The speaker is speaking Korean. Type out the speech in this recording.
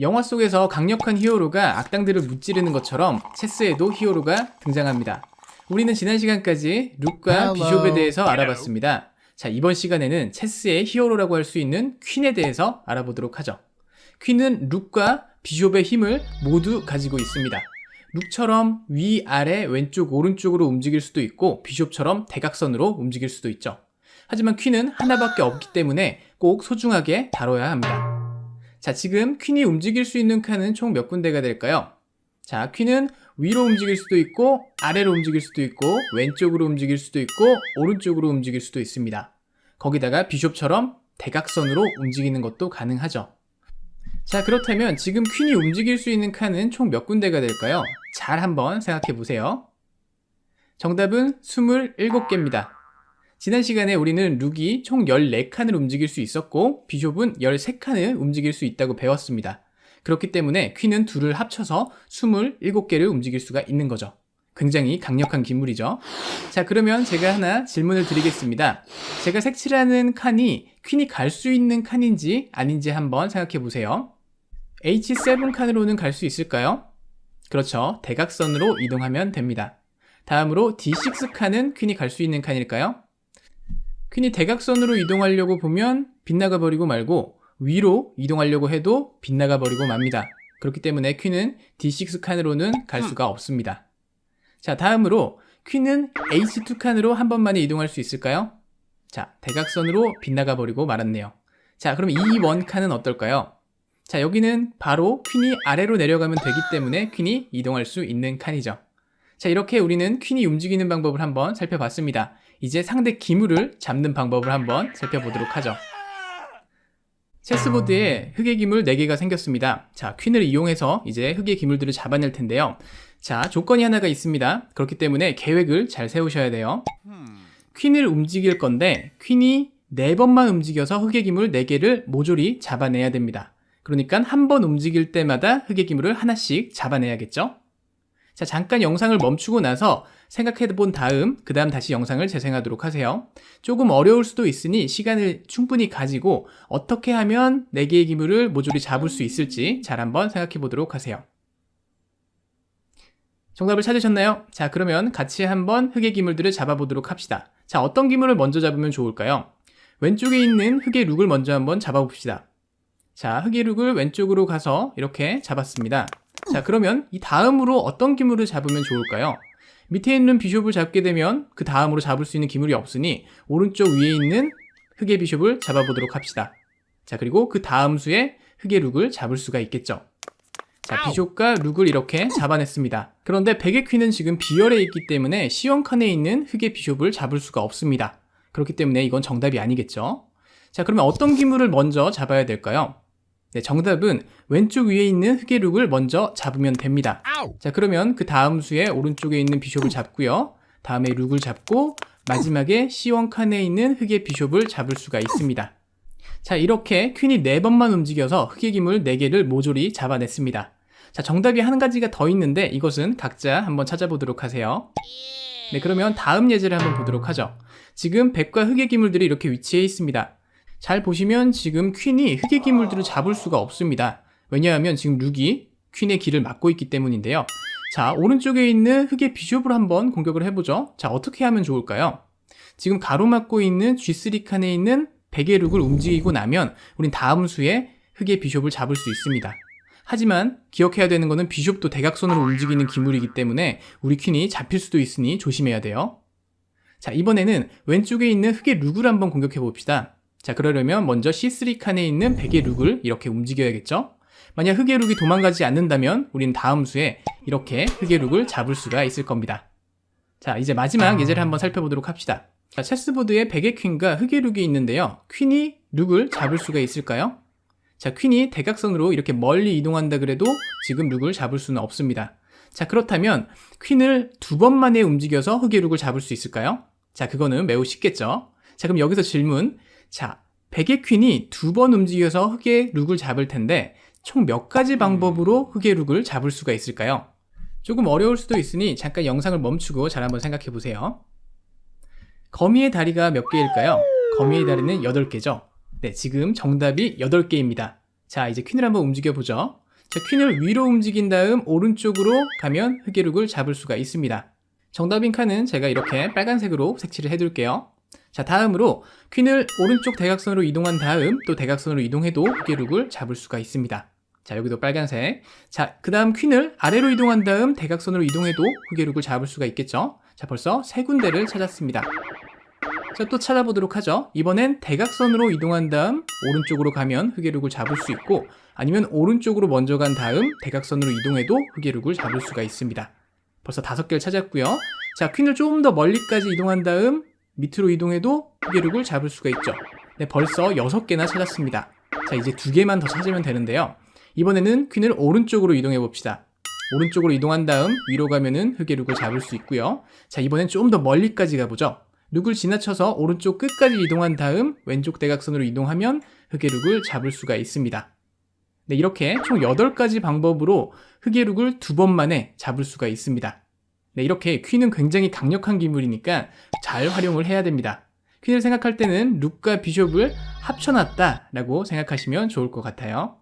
영화 속에서 강력한 히어로가 악당들을 무찌르는 것처럼 체스에도 히어로가 등장합니다. 우리는 지난 시간까지 룩과. 비숍에 대해서 알아봤습니다. 자, 이번 시간에는 체스의 히어로라고 할 수 있는 퀸에 대해서 알아보도록 하죠. 퀸은 룩과 비숍의 힘을 모두 가지고 있습니다. 룩처럼 위, 아래, 왼쪽, 오른쪽으로 움직일 수도 있고 비숍처럼 대각선으로 움직일 수도 있죠. 하지만 퀸은 하나밖에 없기 때문에 꼭 소중하게 다뤄야 합니다. 자, 지금 퀸이 움직일 수 있는 칸은 총 몇 군데가 될까요? 자, 퀸은 위로 움직일 수도 있고, 아래로 움직일 수도 있고, 왼쪽으로 움직일 수도 있고, 오른쪽으로 움직일 수도 있습니다. 거기다가 비숍처럼 대각선으로 움직이는 것도 가능하죠. 자, 그렇다면 지금 퀸이 움직일 수 있는 칸은 총 몇 군데가 될까요? 잘 한번 생각해 보세요. 정답은 27개입니다. 지난 시간에 우리는 룩이 총 14칸을 움직일 수 있었고 비숍은 13칸을 움직일 수 있다고 배웠습니다. 그렇기 때문에 퀸은 둘을 합쳐서 27개를 움직일 수가 있는 거죠. 굉장히 강력한 기물이죠. 자, 그러면 제가 하나 질문을 드리겠습니다. 제가 색칠하는 칸이 퀸이 갈 수 있는 칸인지 아닌지 한번 생각해 보세요. H7 칸으로는 갈 수 있을까요? 그렇죠. 대각선으로 이동하면 됩니다. 다음으로 D6 칸은 퀸이 갈 수 있는 칸일까요? 퀸이 대각선으로 이동하려고 보면 빗나가 버리고 말고 위로 이동하려고 해도 빗나가 버리고 맙니다. 그렇기 때문에 퀸은 D6 칸으로는 갈 수가 없습니다. 자, 다음으로 퀸은 H2 칸으로 한 번만에 이동할 수 있을까요? 자, 대각선으로 빗나가 버리고 말았네요. 자, 그럼 E1 칸은 어떨까요? 자, 여기는 바로 퀸이 아래로 내려가면 되기 때문에 퀸이 이동할 수 있는 칸이죠. 자, 이렇게 우리는 퀸이 움직이는 방법을 한번 살펴봤습니다. 이제 상대 기물을 잡는 방법을 한번 살펴보도록 하죠. 체스보드에 흑의 기물 4개가 생겼습니다. 자, 퀸을 이용해서 이제 흑의 기물들을 잡아낼 텐데요. 자, 조건이 하나가 있습니다. 그렇기 때문에 계획을 잘 세우셔야 돼요. 퀸을 움직일 건데, 퀸이 4번만 움직여서 흑의 기물 4개를 모조리 잡아내야 됩니다. 그러니까 한 번 움직일 때마다 흑의 기물을 하나씩 잡아내야겠죠? 자, 잠깐 영상을 멈추고 나서 생각해 본 다음, 그 다음 다시 영상을 재생하도록 하세요. 조금 어려울 수도 있으니 시간을 충분히 가지고 어떻게 하면 4개의 기물을 모조리 잡을 수 있을지 잘 한번 생각해 보도록 하세요. 정답을 찾으셨나요? 자, 그러면 같이 한번 흑의 기물들을 잡아보도록 합시다. 자, 어떤 기물을 먼저 잡으면 좋을까요? 왼쪽에 있는 흑의 룩을 먼저 한번 잡아봅시다. 자, 흑의 룩을 왼쪽으로 가서 이렇게 잡았습니다. 자, 그러면 이 다음으로 어떤 기물을 잡으면 좋을까요? 밑에 있는 비숍을 잡게 되면 그 다음으로 잡을 수 있는 기물이 없으니 오른쪽 위에 있는 흑의 비숍을 잡아보도록 합시다. 자, 그리고 그 다음 수에 흑의 룩을 잡을 수가 있겠죠. 자, 비숍과 룩을 이렇게 잡아냈습니다. 그런데 백의 퀸은 지금 비열에 있기 때문에 시원 칸에 있는 흑의 비숍을 잡을 수가 없습니다. 그렇기 때문에 이건 정답이 아니겠죠. 자, 그러면 어떤 기물을 먼저 잡아야 될까요? 네, 정답은 왼쪽 위에 있는 흑의 룩을 먼저 잡으면 됩니다. 자, 그러면 그 다음 수에 오른쪽에 있는 비숍을 잡고요. 다음에 룩을 잡고 마지막에 C1 칸에 있는 흑의 비숍을 잡을 수가 있습니다. 자, 이렇게 퀸이 4번만 움직여서 흑의 기물 4개를 모조리 잡아냈습니다. 자, 정답이 한 가지가 더 있는데 이것은 각자 한번 찾아보도록 하세요. 네, 그러면 다음 예제를 한번 보도록 하죠. 지금 백과 흑의 기물들이 이렇게 위치해 있습니다. 잘 보시면 지금 퀸이 흑의 기물들을 잡을 수가 없습니다. 왜냐하면 지금 룩이 퀸의 길을 막고 있기 때문인데요. 자, 오른쪽에 있는 흑의 비숍을 한번 공격을 해보죠. 자, 어떻게 하면 좋을까요? 지금 가로막고 있는 G3 칸에 있는 백의 룩을 움직이고 나면 우린 다음 수에 흑의 비숍을 잡을 수 있습니다. 하지만 기억해야 되는 것은 비숍도 대각선으로 움직이는 기물이기 때문에 우리 퀸이 잡힐 수도 있으니 조심해야 돼요. 자, 이번에는 왼쪽에 있는 흑의 룩을 한번 공격해 봅시다. 자, 그러려면 먼저 C3 칸에 있는 백의 룩을 이렇게 움직여야겠죠? 만약 흑의 룩이 도망가지 않는다면 우린 다음 수에 이렇게 흑의 룩을 잡을 수가 있을 겁니다. 자, 이제 마지막 예제를 한번 살펴보도록 합시다. 자, 체스보드에 백의 퀸과 흑의 룩이 있는데요. 퀸이 룩을 잡을 수가 있을까요? 자, 퀸이 대각선으로 이렇게 멀리 이동한다 그래도 지금 룩을 잡을 수는 없습니다. 자, 그렇다면 퀸을 두 번 만에 움직여서 흑의 룩을 잡을 수 있을까요? 자, 그거는 매우 쉽겠죠? 자, 그럼 여기서 질문. 자, 백의 퀸이 두 번 움직여서 흑의 룩을 잡을 텐데 총 몇 가지 방법으로 흑의 룩을 잡을 수가 있을까요? 조금 어려울 수도 있으니 잠깐 영상을 멈추고 잘 한번 생각해 보세요. 거미의 다리가 몇 개일까요? 거미의 다리는 8개죠. 네, 지금 정답이 8개입니다. 자, 이제 퀸을 한번 움직여 보죠. 자, 퀸을 위로 움직인 다음 오른쪽으로 가면 흑의 룩을 잡을 수가 있습니다. 정답인 칸은 제가 이렇게 빨간색으로 색칠을 해둘게요. 자, 다음으로 퀸을 오른쪽 대각선으로 이동한 다음 또 대각선으로 이동해도 흑의 룩을 잡을 수가 있습니다. 자, 여기도 빨간색. 자, 그 다음 퀸을 아래로 이동한 다음 대각선으로 이동해도 흑의 룩을 잡을 수가 있겠죠? 자, 벌써 세 군데를 찾았습니다. 자, 또 찾아보도록 하죠. 이번엔 대각선으로 이동한 다음 오른쪽으로 가면 흑의 룩을 잡을 수 있고 아니면 오른쪽으로 먼저 간 다음 대각선으로 이동해도 흑의 룩을 잡을 수가 있습니다. 벌써 다섯 개를 찾았고요. 자, 퀸을 조금 더 멀리까지 이동한 다음 밑으로 이동해도 룩을 잡을 수가 있죠. 네, 벌써 여섯 개나 찾았습니다. 자, 이제 두 개만 더 찾으면 되는데요. 이번에는 퀸을 오른쪽으로 이동해 봅시다. 오른쪽으로 이동한 다음 위로 가면은 흑의 룩을 잡을 수 있고요. 자, 이번엔 좀 더 멀리까지 가보죠. 룩을 지나쳐서 오른쪽 끝까지 이동한 다음 왼쪽 대각선으로 이동하면 흑의 룩을 잡을 수가 있습니다. 네, 이렇게 총 8가지 방법으로 흑의 룩을 두 번 만에 잡을 수가 있습니다. 네, 이렇게 퀸은 굉장히 강력한 기물이니까 잘 활용을 해야 됩니다. 퀸을 생각할 때는 룩과 비숍을 합쳐놨다라고 생각하시면 좋을 것 같아요.